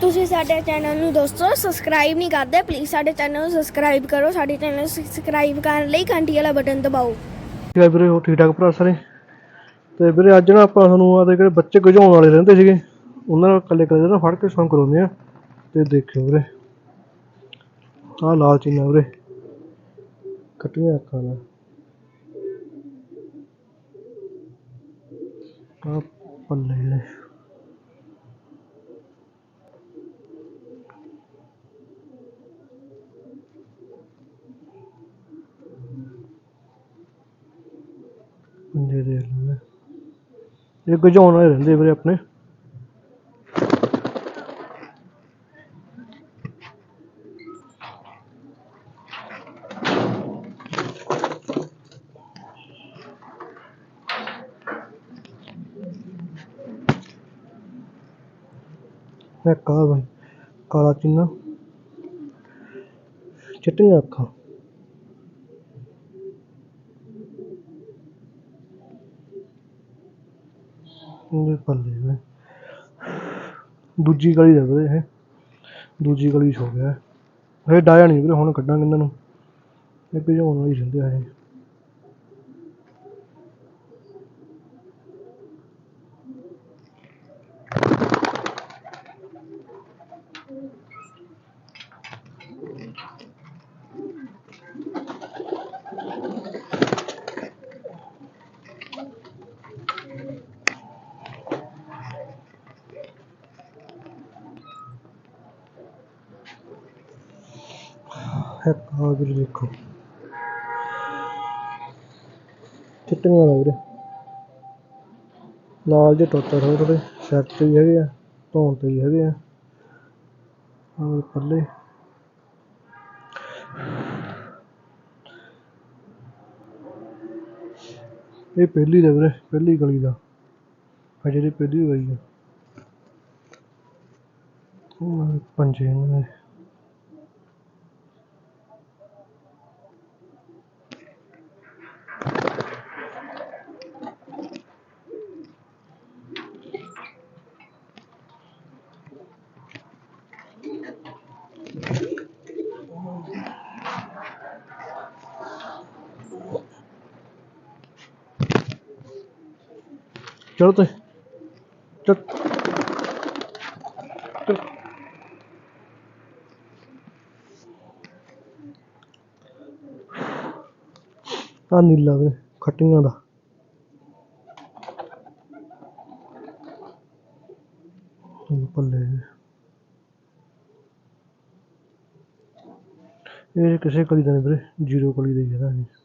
ਤੁਸੀਂ ਸਾਡੇ ਚੈਨਲ ਨੂੰ ਦੋਸਤੋ ਸਬਸਕ੍ਰਾਈਬ ਨਹੀਂ ਕਰਦੇ ਪਲੀਜ਼ ਸਾਡੇ ਚੈਨਲ ਨੂੰ ਸਬਸਕ੍ਰਾਈਬ ਕਰੋ, ਸਾਡੇ ਚੈਨਲ ਨੂੰ ਸਬਸਕ੍ਰਾਈਬ ਕਰਨ ਲਈ ਘੰਟੀ ਵਾਲਾ ਬਟਨ ਦਬਾਓ। ਠੀਕ ਵੀਰੇ ਉਹ ਠੀਕ ਠਾਕ ਭਰਾ ਸਾਰੇ? ਤੇ ਵੀਰੇ, ਅੱਜ ਨਾ ਆਪਾਂ ਤੁਹਾਨੂੰ ਆ ਦੇ ਜਿਹੜੇ ਬੱਚੇ ਗਜਾਉਣ ਵਾਲੇ ਰਹਿੰਦੇ ਸੀਗੇ, ਉਹਨਾਂ ਨਾਲ ਇਕੱਲੇ ਇਕੱਲੇ ਨਾ ਫੜ ਕੇ ਸੌਂ ਕਰਾਉਂਦੇ ਆ ਤੇ ਦੇਖਿਓ ਵੀਰੇ, ਆਹ ਲਾਲ ਚੀਨਾ ਵੀਰੇ, ਕੱਟੀਆਂ ਅੱਖਾਂ ਨਾਲ। ਆਹ ਪੱਲੇ ਦੇਖ ਲਓ ਵੀਰੇ। ਇਹ ਗਜਾਉਣ ਵਾਲੇ ਰਹਿੰਦੇ ਵੀਰੇ ਆਪਣੇ ਇਹ ਕਾਲਾ ਬਈ ਕਾਲਾ ਚਿੰਨਾ ਚਿੱਟੀਆਂ ਅੱਖਾਂ ਉਹਦੇ ਵੇ ਦੂਜੀ ਗਲੀ ਦਾ ਵੀਰੇ ਇਹ ਦੂਜੀ ਗਲੀ 'ਚ ਹੋ ਗਿਆ ਇਹ ਡਾਇਆ ਨਹੀਂ ਵੀਰੇ, ਹੁਣ ਕੱਢਾਂਗੇ ਇਹਨਾਂ ਨੂੰ। ਇਹ ਭਜਾਉਣ ਵਾਲੀ ਰਹਿੰਦੇ ਆ ਇਹ। ਇੱਕ ਆ ਵੀਰੇ ਦੇਖੋ ਚਿੱਟੀਆਂ ਦਾ ਵੀਰੇ। ਲਾਲ ਜਿਹੇ ਟੋਟਰ ਥੋੜ੍ਹੇ ਥੋੜ੍ਹੇ, ਸਿਰ 'ਤੇ ਵੀ ਹੈਗੇ ਆ, ਧੌਣ 'ਤੇ ਵੀ ਹੈਗੇ ਆ। ਆਹ ਪੱਲੇ ਇਹ ਪਹਿਲੀ ਦਾ ਵੀਰੇ, ਪਹਿਲੀ ਗਲੀ ਦਾ। ਆ ਜਿਹੜੀ ਪਹਿਲੀ ਗਲੀ ਆ। ਉਹ ਪੰਜੇ ਇਹਨਾਂ ਦੇ ਚਲੋ ਤੇ ਆ ਨੀਲਾ ਵੀਰੇ, ਖੱਟੀਆਂ ਦਾ। ਪੱਲੇ। ਇਹ ਕਿਸੇ ਕਲੀ ਦਾ ਨਹੀਂ ਵੀਰੇ, ਜ਼ੀਰੋ ਕਲੀ ਦਾ ਹੀ ਹੈਗਾ ਇਹ।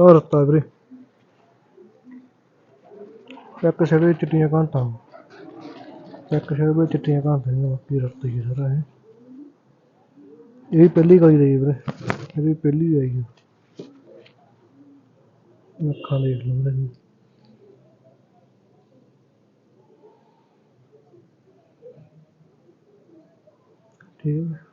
ਹੋਰ ਰਤਾ ਵੀਰੇ ਇੱਕ ਸਿਰ ਵਿੱਚ ਚਿੱਟੀਆਂ ਘਾਂਟਾਂ ਇੱਕ ਸਿਰ ਵਿੱਚ ਚਿੱਟੀਆਂ ਘਾਂਟਾਂ ਨੇ ਬਾਕੀ ਰਤਾ ਹੀ ਹੈ ਸਾਰਾ ਇਹ ਇਹ ਵੀ ਪਹਿਲੀ ਗਲੀ ਦਾ ਹੀ ਹੈ ਵੀਰੇ ਇਹ ਵੀ ਪਹਿਲੀ ਆਈ ਹੈ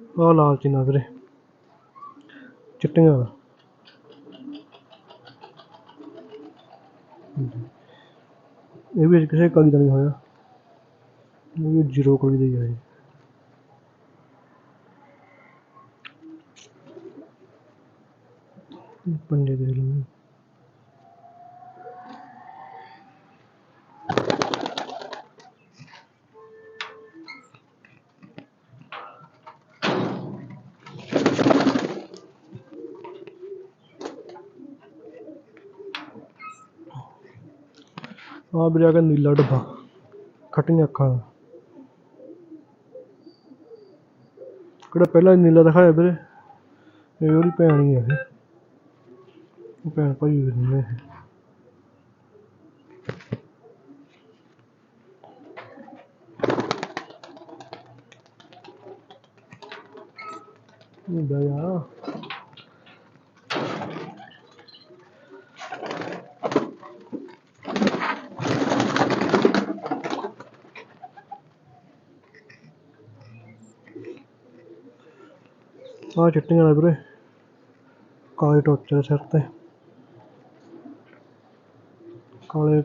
ਆਹ ਲਾਲ ਚੀਨਾ ਵੀਰੇ ਚਿੱਟੀਆਂ। ਇਹ ਵੀ ਕਿਸੇ ਕਾਲੀ ਦਾ ਨਹੀਂ ਹੋਇਆ। ਇਹ ਜ਼ੀਰੋ ਕਲੀ ਦਾ ਹੀ ਹੈ ਪੰਜੇ ਦੇਖ ਲਓ। ਆ ਵੀਰੇ ਆ ਗਿਆ ਨੀਲਾ ਡੱਬਾ, ਖੱਟੀਆਂ ਅੱਖਾਂ ਦਾ ਕਿਹੜਾ ਪਹਿਲਾਂ ਨੀਲਾ ਦਿਖਾਇਆ ਵੀਰੇ? ਇਹ ਉਹਦੀ ਭੈਣ ਹੀ ਹੈ ਇਹ। ਭੈਣ ਭਾਈ ਨੇ ਇਹ। ਇਹ ਬਈ ਆ ਚਿੱਟੀਆਂ ਵਾਲਾ ਵੀਰੇ। ਕਾਲੇ ਟੋਚੇ ਸਿਰ ਤੇ। ਕਾਲੇ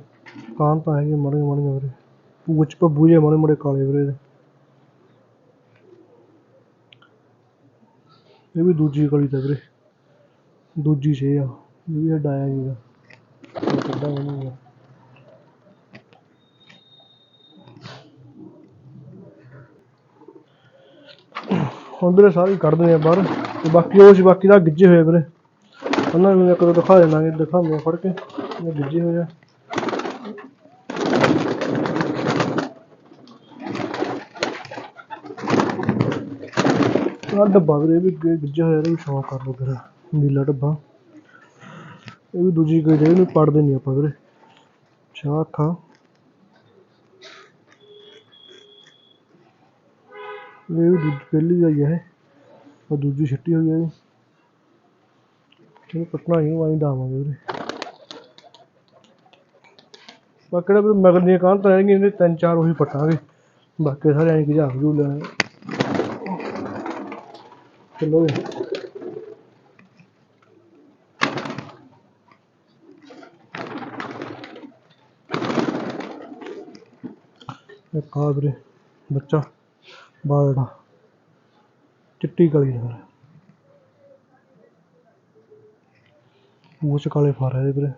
ਕਾਂ ਤਾਂ ਹੈਗੇ ਮੜੇ ਮੜੇ ਵੀਰੇ। ਪੂਛ ਪੱਬੂ ਜੇ ਮੜੇ ਮੜੇ ਕਾਲੇ ਵੀਰੇ ਇਹ ਵੀ ਦੂਜੀ ਕਲੀ ਤਾਂ ਵੀਰੇ। ਦੂਜੀ ਛੇ ਆ। ਇਹ ਵੀ ਹਟਾਇਆ ਜੀਗਾ ਕਿੱਦਾਂ ਬਣੂਗਾ ਹੁਣ ਵੀਰੇ ਸਾਰੇ ਹੀ ਕੱਢ ਦਿੰਦੇ ਆ ਬਾਹਰ। ਤੇ ਬਾਕੀ ਉਹ ਸੀ, ਬਾਕੀ ਦਾ ਗਿੱਜੇ ਹੋਏ ਵੀਰੇ। ਉਹਨਾਂ ਨੂੰ ਕਦੋਂ ਦਿਖਾ ਦੇਣਾਗੇ ਦਿਖਾਉਂਦੇ ਫੜ ਕੇ। ਇਹ ਗਿੱਜੇ ਹੋਏ ਆ। ਆਹ ਡੱਬਾ ਵੀਰੇ ਵੀ ਗਿੱਜਾ ਹੋਇਆ ਵੀ ਸ਼ੌਂਕ ਕਰ ਲਓ ਵੀਰੇ। ਨੀਲਾ ਡੱਬਾ। ਇਹ ਵੀ ਦੂਜੀ ਕੋਈ ਦੇ ਇਹਨੂੰ ਪੜਦੇ ਨਹੀਂ ਆਪਾਂ ਵੀਰੇ। ਚਾਹ ਅੱਖਾਂ ਇਹ ਵੀ ਦੂਜੀ ਪਹਿਲੀ ਦਾ ਹੀ ਹੈ ਉਹ ਦੂਜੀ ਛਿੱਟੀ ਹੋਈ ਹੈ ਜੀ। ਇਹਨੂੰ ਪਟਨਾ ਹੀ ਵਾਈ ਡਾਵਾਂਗੇ ਵੀਰੇ ਬਾਕੀ ਜਿਹੜਾ ਵੀਰੇ ਮਗਰ ਦੀਆਂ ਕਾਂ ਤਾਂ ਹੈਗੀਆਂ ਇਹਦੇ ਤਿੰਨ ਚਾਰ ਉਹੀ ਪਟਾਂਗੇ। ਬਾਕੀ ਸਾਰੇ ਐਂ ਕਿ ਜਾਗ ਜੂ ਲੈਣੇ ਚਲੋ ਜੀ। ਇੱਕ ਆ ਵੀਰੇ ਬੱਚਾ। ਬਾਲੜਾ ਚਿੱਟੀ ਕਲੀ ਦਾ ਉਹ ਕਾਲੇ ਫਰ ਇਹਦੇ ਵੀਰੇ।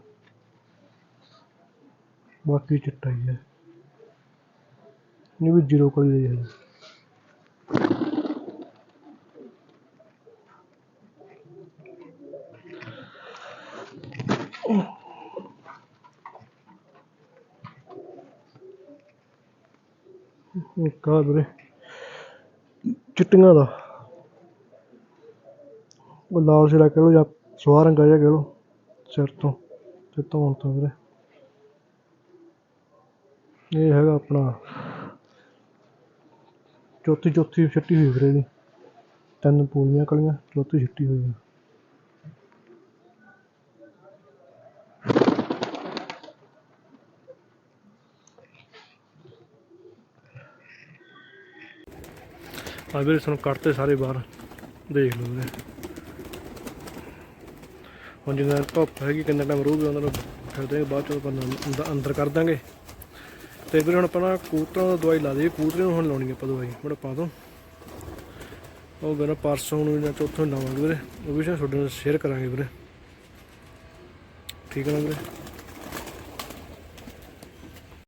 ਬਾਕੀ ਚਿੱਟਾ ਹੀ ਹੈ। ਇਹ ਵੀ ਜ਼ੀਰੋ ਕਲੀ ਹੈ ਜੀ। ਇੱਕ ਆ ਚਿੱਟੀਆਂ ਦਾ। ਉਹ ਲਾਲ ਸਿਰਾ ਕਹਿ ਲਓ ਜਾਂ ਸਵਾਹ ਰੰਗਾ ਜਿਹਾ ਕਹਿ ਲਓ, ਸਿਰ ਤੋਂ, ਤੇ ਧੌਣ ਤੋਂ ਵੀਰੇ। ਇਹ ਹੈਗਾ ਆਪਣਾ ਚੌਥੀ ਚੌਥੀ ਛਿੱਟੀ ਹੋਈ ਵੀਰੇ ਦੀ ਤਿੰਨ ਪੂਰੀਆਂ ਕਲੀਆਂ, ਚੌਥੀ ਛਿੱਟੀ ਹੋਈ ਆ। ਆ ਵੀਰੇ, ਸਾਨੂੰ ਕੱਢਤੇ ਸਾਰੇ ਬਾਹਰ। ਦੇਖ ਲਓ ਵੀਰੇ। ਹੁਣ ਜਿੰਨਾ ਧੁੱਪ ਹੈਗੀ, ਕਿੰਨਾ ਟਾਈਮ ਰਹੂਗੀ, ਉਹਨਾਂ ਨੂੰ ਫਿਰਦੇ ਬਾਅਦ ਚੋਂ ਆਪਾਂ ਅੰਦਰ- ਅੰਦਰ ਕਰ ਦਾਂਗੇ। ਤੇ ਵੀਰੇ, ਹੁਣ ਆਪਾਂ ਨਾ ਕਬੂਤਰਾਂ ਦਾ ਦਵਾਈ ਲਾ ਦਈਏ। ਕਬੂਤਰੇ ਨੂੰ ਹੁਣ ਲਾਉਣੀ ਆਪਾਂ ਦਵਾਈ। ਬੜਾ ਪਾ ਦੋ ਉਹ ਵੀਰੇ ਪਰਸੋਂ ਨੂੰ ਜਾਂ ਚੌਥੋਂ ਲਾਵਾਂਗੇ ਵੀਰੇ। ਉਹ ਵੀ ਤੁਹਾਡੇ ਨਾਲ ਸ਼ੇਅਰ ਕਰਾਂਗੇ ਵੀਰੇ। ਠੀਕ ਹੈ ਨਾ ਵੀਰੇ?